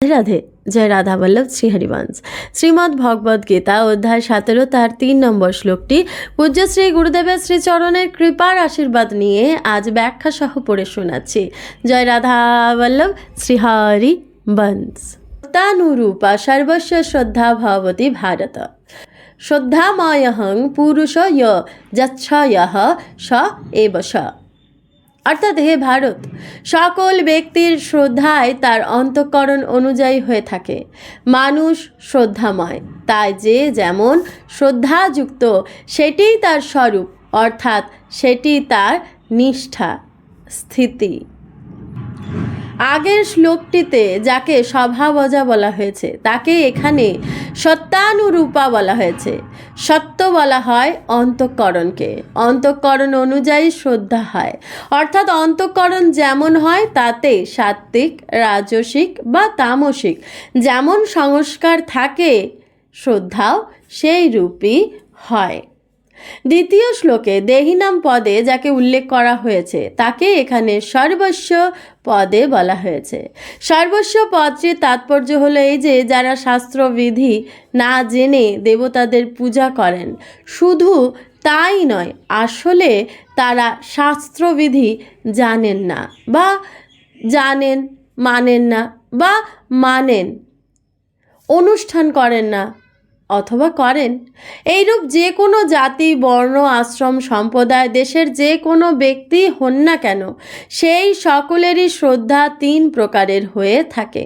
রাধে জয় রাধা বল্লভ শ্রীহরিবংশ শ্রীমদ্ ভগবদ গীতা, অধ্যায় সতেরো, তার তিন নম্বর শ্লোকটি, পূজ্য শ্রী গুরুদেবের শ্রীচরণের কৃপার আশীর্বাদ নিয়ে আজ ব্যাখ্যা সহ পড়ে শোনাচ্ছি। জয় রাধা বল্লভ শ্রীহরি বংশ। তানুরূপা সর্বস্ব শ্রদ্ধা ভবতি ভারত। শ্রদ্ধাময়হং পুরুষ য় যচ্ছয় স এব স। অর্থাৎ হে ভারত, সকল ব্যক্তির শ্রদ্ধায় তার অন্তঃকরণ অনুযায়ী হয়ে থাকে। মানুষ শ্রদ্ধাময়, তাই যে যেমন শ্রদ্ধাযুক্ত, সেটিই তার স্বরূপ, অর্থাৎ সেটি তার নিষ্ঠা, স্থিতি। আগের শ্লোকটিতে যাকে স্বভাবজা বলা হয়েছে, তাকে এখানে সত্যানুরূপা বলা হয়েছে। সত্য বলা হয় অন্তঃকরণকে। অন্তঃকরণ অনুযায়ী শ্রদ্ধা হয়। অর্থাৎ অন্তঃকরণ যেমন হয়, তাতে সাত্ত্বিক, রাজসিক বা তামসিক যেমন সংস্কার থাকে, শ্রদ্ধাও সেই রূপই হয়। দ্বিতীয় শ্লোকে দেহিনাম পদে যাকে উল্লেখ করা হয়েছে, তাকে এখানে সর্বস্ব পদে বলা হয়েছে। সর্বস্ব পদটির তাৎপর্য হলো এই যে, যারা শাস্ত্রবিধি না জেনে দেবতাদের পূজা করেন, শুধু তাই নয়, আসলে তারা শাস্ত্রবিধি জানেন না বা জানেন, মানেন না বা মানেন, অনুষ্ঠান করেন না অথবা করেন। এইরূপ যে কোনো জাতি, বর্ণ, আশ্রম, সম্প্রদায়, দেশের যে কোনো ব্যক্তি হন না কেন, সেই সকলেরই শ্রদ্ধা তিন প্রকারের হয়ে থাকে।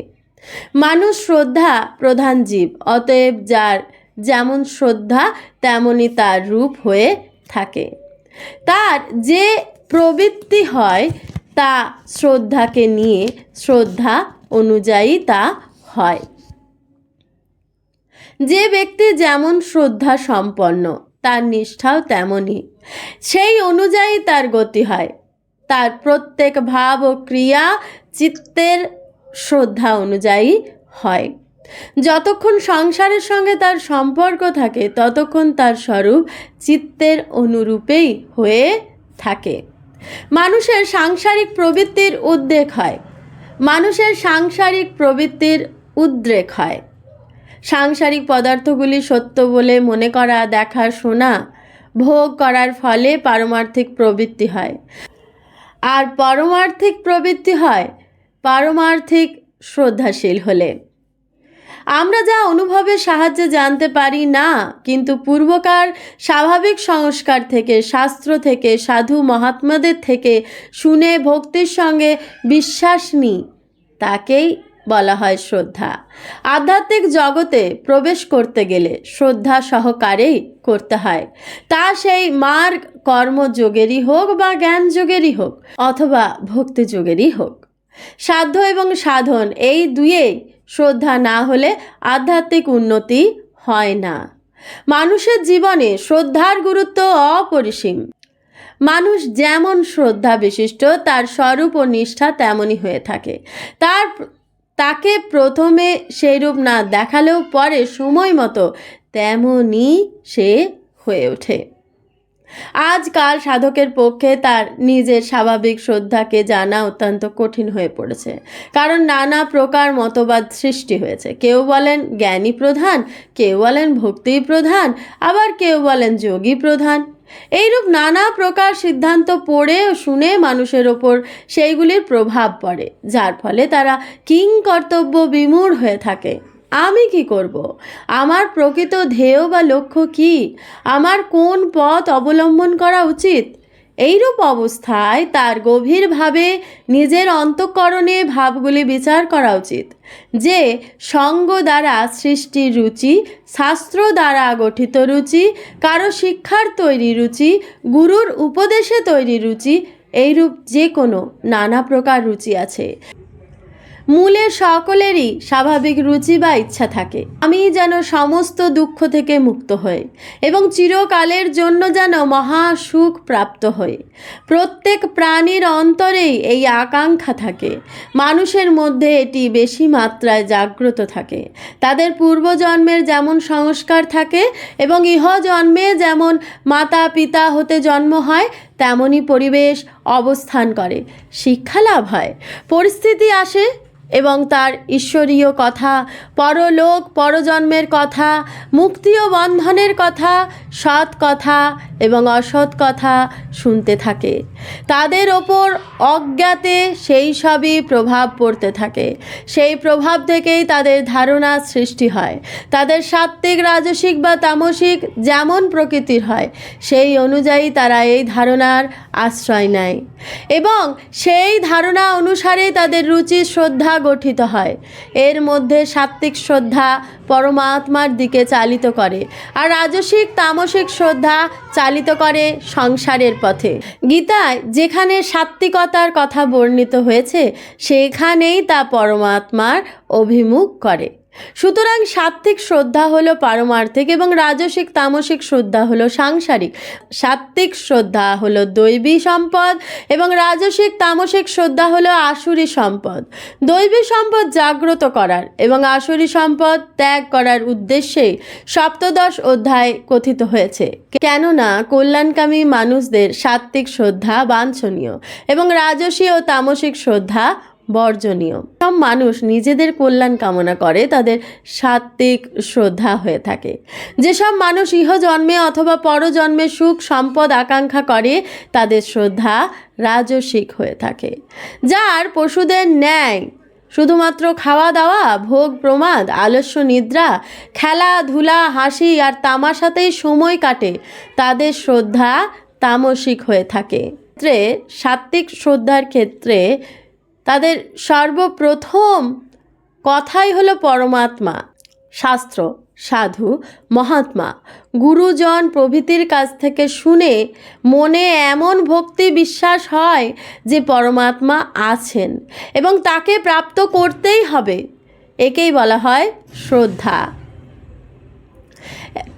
মানুষ শ্রদ্ধা প্রধান জীব, অতএব যার যেমন শ্রদ্ধা, তেমনই তার রূপ হয়ে থাকে। তার যে প্রবৃত্তি হয়, তা শ্রদ্ধাকে নিয়ে, শ্রদ্ধা অনুযায়ী তা হয়। যে ব্যক্তি যেমন শ্রদ্ধা সম্পন্ন, তার নিষ্ঠাও তেমনই। সেই অনুযায়ী তার গতি হয়। তার প্রত্যেক ভাব ও ক্রিয়া চিত্তের শ্রদ্ধা অনুযায়ী হয়। যতক্ষণ সংসারের সঙ্গে তার সম্পর্ক থাকে, ততক্ষণ তার স্বরূপ চিত্তের অনুরূপেই হয়ে থাকে। মানুষের সাংসারিক প্রবৃত্তির উদ্বেগ হয়। মানুষের সাংসারিক প্রবৃত্তির উদ্রেক হয়। সাংসারিক পদার্থগুলি সত্য বলে মনে করা, দেখা, শোনা, ভোগ করার ফলে পারমার্থিক প্রবৃত্তি হয়। আর পরমার্থিক প্রবৃত্তি হয় পারমার্থিক শ্রদ্ধাশীল হলে। আমরা যা অনুভবের সাহায্যে জানতে পারি না, কিন্তু পূর্বকার স্বাভাবিক সংস্কার থেকে, শাস্ত্র থেকে, সাধু মহাত্মাদের থেকে শুনে ভক্তির সঙ্গে বিশ্বাস নিই, তাকেই বলা হয় শ্রদ্ধা। আধ্যাত্মিক জগতে প্রবেশ করতে গেলে শ্রদ্ধা সহকারেই করতে হয়। তা সেই মার্গ কর্মযোগেরই হোক বা জ্ঞান যোগেরই হোক অথবা ভক্তি যোগেরই হোক। সাধ্য এবং সাধন এই দুয়েই শ্রদ্ধা না হলে আধ্যাত্মিক উন্নতি হয় না। মানুষের জীবনে শ্রদ্ধার গুরুত্ব অপরিসীম। মানুষ যেমন শ্রদ্ধা বিশিষ্ট তার স্বরূপ ও নিষ্ঠা তেমনই হয়ে থাকে। তার তাকে প্রথমে সেইরূপ না দেখালেও পরে সময় মতো তেমনই সে হয়ে ওঠে। আজকাল সাধকের পক্ষে তার নিজের স্বাভাবিক শ্রদ্ধাকে জানা অত্যন্ত কঠিন হয়ে পড়েছে। কারণ নানা প্রকার মতবাদ সৃষ্টি হয়েছে। কেউ বলেন জ্ঞানী প্রধান, কেউ বলেন ভক্তি প্রধান আবার কেউ বলেন যোগী প্রধান। এইরূপ নানা প্রকার সিদ্ধান্ত পড়ে ও শুনে মানুষের ওপর সেইগুলির প্রভাব পড়ে, যার ফলে তারা কিং কর্তব্য বিমূঢ় হয়ে থাকে। আমি কি করব? আমার প্রকৃত ধ্যেয় বা লক্ষ্য কি? আমার কোন পথ অবলম্বন করা উচিত? এইরূপ অবস্থায় তার গভীরভাবে নিজের অন্তঃকরণে ভাবগুলি বিচার করা উচিত, যে সঙ্গ দ্বারা সৃষ্টির রুচি, শাস্ত্র দ্বারা গঠিত রুচি, কারও শিক্ষার তৈরি রুচি, গুরুর উপদেশে তৈরি রুচি, এইরূপ যে কোনো নানা প্রকার রুচি আছে। মূলে সকলেরই স্বাভাবিক রুচি বা ইচ্ছা থাকে। আমি যেন সমস্ত দুঃখ থেকে মুক্ত হই এবং চিরকালের জন্য যেন মহা সুখ প্রাপ্ত হই। প্রত্যেক প্রাণীর অন্তরেই এই আকাঙ্ক্ষা থাকে। মানুষের মধ্যে এটি বেশি মাত্রায় জাগ্রত থাকে। তাদের পূর্বজন্মের যেমন সংস্কার থাকে এবং ইহ জন্মে যেমন মাতা পিতা হতে জন্ম হয় তেমনই পরিবেশ অবস্থান করে। শিক্ষা লাভ হয়। পরিস্থিতি আসে এবং তার ঈশ্বরীয় কথা, পরলোক, পরজন্মের কথা, মুক্তি ও বন্ধনের কথা সৎ কথা এবং অসৎ কথা শুনতে থাকে। তাদের ওপর অজ্ঞাতে সেই সবই প্রভাব পড়তে থাকে। সেই প্রভাব থেকেই তাদের ধারণা সৃষ্টি হয়। তাদের সাত্ত্বিক, রাজসিক বা তামসিক যেমন প্রকৃতির হয়, সেই অনুযায়ী তারা এই ধারণার আশ্রয় নেয়। এবং সেই ধারণা অনুসারে তাদের রুচি, শ্রদ্ধা গঠিত হয়। এর মধ্যে সাত্ত্বিক শ্রদ্ধা পরমাত্মার দিকে চালিত করে। আর রাজসিক তামসিক শ্রদ্ধা চালিত করে সংসারের পথে। গীতায় যেখানে সাত্ত্বিকতার কথা বর্ণিত হয়েছে, সেখানেই তা পরমাত্মার অভিমুখ করে। সুতরাং সাত্ত্বিক শ্রদ্ধা হলো পারমার্থিক এবং রাজসিক, তামসিক শ্রদ্ধা হলো সাংসারিক। সাত্ত্বিক শ্রদ্ধা হলো দৈবী সম্পদ এবং রাজসিক, তামসিক শ্রদ্ধা হলো আসুরি সম্পদ। দৈবী সম্পদ জাগ্রত করার এবং আসুরি সম্পদ ত্যাগ করার উদ্দেশ্যে সপ্তদশ অধ্যায় কথিত হয়েছে। কেননা কল্যাণকামী মানুষদের সাত্ত্বিক শ্রদ্ধা বাঞ্ছনীয় এবং রাজসী ও তামসিক শ্রদ্ধা বর্জনীয়। সব মানুষ নিজেদের কল্যাণ কামনা করে, তাদের সাত্ত্বিক শ্রদ্ধা হয়ে থাকে। যেসব মানুষ ইহজন্মে অথবা পরজন্মে সুখ, সম্পদ, আকাঙ্ক্ষা করে, তাদের শ্রদ্ধা রাজসিক হয়ে থাকে। যার পশুদের ন্যায় শুধুমাত্র খাওয়া দাওয়া ভোগ, প্রমাদ, আলস্য, নিদ্রা, খেলাধুলা, হাসি আর তামাশাতেই সময় কাটে, তাদের শ্রদ্ধা তামসিক হয়ে থাকে। ক্ষেত্রে সাত্ত্বিক শ্রদ্ধার ক্ষেত্রে তাদের সর্বপ্রথম কথাই হলো পরমাত্মা, শাস্ত্র, সাধু, মহাত্মা। গুরুজন প্রভৃতির কাছ থেকে শুনে মনে এমন ভক্তি বিশ্বাস হয় যে পরমাত্মা আছেন এবং তাকে প্রাপ্ত করতেই হবে। একেই বলা হয় শ্রদ্ধা।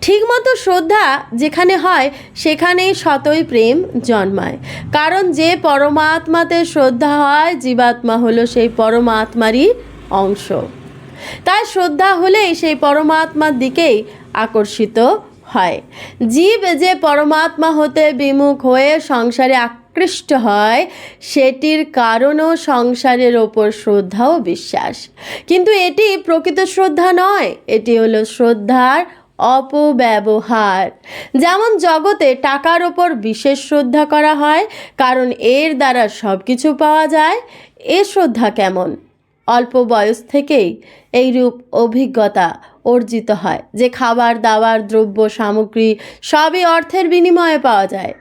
ঠিকমতো শ্রদ্ধা যেখানে হয়, সেখানেই শতই প্রেম জন্মায়। কারণ যে পরমাত্মাতে শ্রদ্ধা হয়, জীবাত্মা হলো সেই পরমাত্মারই অংশ। তাই শ্রদ্ধা হলেই সেই পরমাত্মার দিকেই আকর্ষিত হয়। জীব যে পরমাত্মা হতে বিমুখ হয়ে সংসারে আকৃষ্ট হয়, সেটির কারণও সংসারের ওপর শ্রদ্ধা ও বিশ্বাস। কিন্তু এটি প্রকৃত শ্রদ্ধা নয়, এটি হলো শ্রদ্ধার অপব্যবহার। যেমন জগতে টাকার ওপর বিশেষ শ্রদ্ধা করা হয়, কারণ এর দ্বারা সব কিছু পাওয়া যায়, এ শ্রদ্ধা কেমন? অল্প বয়স থেকেই এইরূপ অভিজ্ঞতা অর্জিত হয়, যে খাবার, দাবার, দ্রব্য, সামগ্রী সবই অর্থের বিনিময়ে পাওয়া যায়।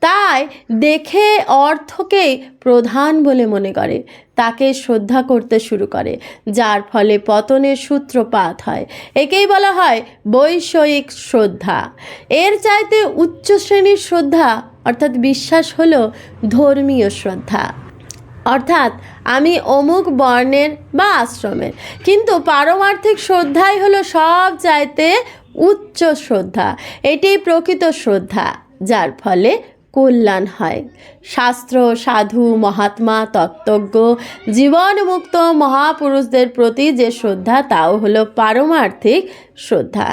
তাই দেখে অর্থকেই প্রধান বলে মনে করে। তাকে শ্রদ্ধা করতে শুরু করে, যার ফলে পতনের সূত্রপাত হয়। একেই বলা হয় বৈষয়িক শ্রদ্ধা। এর চাইতে উচ্চ শ্রেণির শ্রদ্ধা, অর্থাৎ বিশ্বাস হলো ধর্মীয় শ্রদ্ধা। অর্থাৎ আমি অমুক বর্ণের বা আশ্রমের, কিন্তু পারমার্থিক শ্রদ্ধাই হলো সব চাইতে উচ্চ শ্রদ্ধা। এটি প্রকৃত শ্রদ্ধা, যার ফলে কল্যাণ হয়। শাস্ত্র, সাধু, মহাত্মা, তত্ত্বজ্ঞ, জীবনমুক্ত মহাপুরুষদের প্রতি যে শ্রদ্ধা, তাও হলো পারমার্থিক শ্রদ্ধা।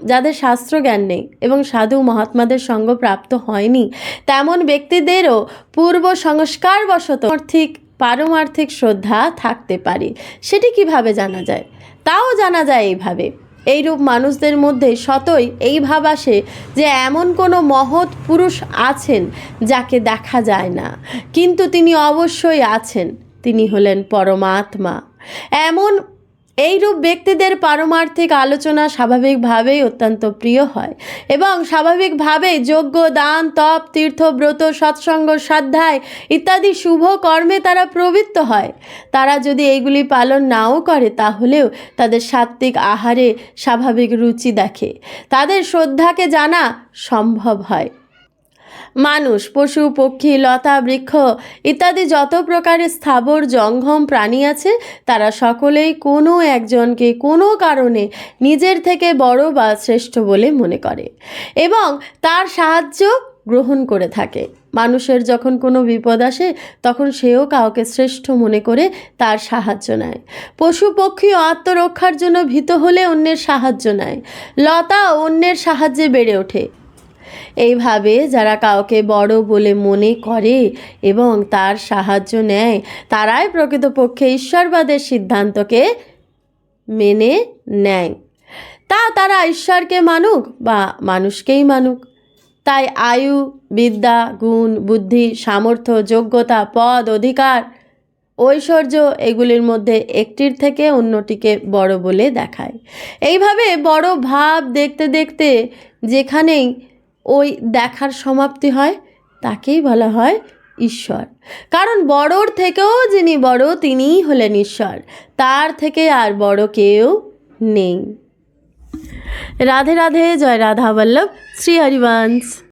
যাদের শাস্ত্র জ্ঞান নেই এবং সাধু মহাত্মাদের সঙ্গ প্রাপ্ত হয়নি, তেমন ব্যক্তিদেরও পূর্ব সংস্কারবশত আর্থিক, পারমার্থিক শ্রদ্ধা থাকতে পারে। সেটি কীভাবে জানা যায়? তাও জানা যায় এইভাবে। এইরূপ মানুষদের মধ্যে সতই এই ভাব আসে যে এমন কোনো মহৎ পুরুষ আছেন যাকে দেখা যায় না। কিন্তু তিনি অবশ্যই আছেন। তিনি হলেন পরমাত্মা। এমন এইরূপ ব্যক্তিদের পারমার্থিক আলোচনা স্বাভাবিকভাবেই অত্যন্ত প্রিয় হয় এবং স্বাভাবিকভাবেই যোগ্য দান, তপ, তীর্থ, ব্রত, সৎসঙ্গ সাধ্যায় ইত্যাদি শুভ কর্মে তারা প্রবৃত্ত হয়। তারা যদি এইগুলি পালন নাও করে, তাহলেও তাদের সাত্ত্বিক আহারে স্বাভাবিক রুচি দেখে। তাদের শ্রদ্ধাকে জানা সম্ভব হয়। মানুষ, পশু, পক্ষী, লতা, বৃক্ষ ইত্যাদি যত প্রকারের স্থাবর জঙ্গম প্রাণী আছে, তারা সকলেই কোনো একজনকে কোনো কারণে নিজের থেকে বড় বা শ্রেষ্ঠ বলে মনে করে এবং তার সাহায্য গ্রহণ করে থাকে। মানুষের যখন কোনো বিপদ আসে, তখন সেও কাউকে শ্রেষ্ঠ মনে করে তার সাহায্য নেয়। পশু, পক্ষী আত্মরক্ষার জন্য ভীত হলে অন্যের সাহায্য নেয়। লতা অন্যের সাহায্যে বেড়ে ওঠে। এইভাবে যারা কাউকে বড় বলে মনে করে এবং তার সাহায্য নেয়, তারাই প্রকৃতপক্ষে ঈশ্বরবাদের সিদ্ধান্তকে মেনে নেয়। তা তারা ঈশ্বরকে মানুক বা মানুষকেই মানুক। তাই আয়ু, বিদ্যা, গুণ, বুদ্ধি, সামর্থ্য, যোগ্যতা, পদ, অধিকার, ঐশ্বর্য এগুলির মধ্যে একটির থেকে অন্যটিকে বড় বলে দেখায়। এইভাবে বড় ভাব দেখতে দেখতে যেখানেই ওই দেখার সমাপ্তি হয়, তাকেই বলা হয় ঈশ্বর। কারণ বড়র থেকেও যিনি বড়, তিনিই হলেন ঈশ্বর। তার থেকে আর বড় কেউ নেই। রাধে রাধে, জয় রাধা বল্লভ, শ্রী হরিবংশ।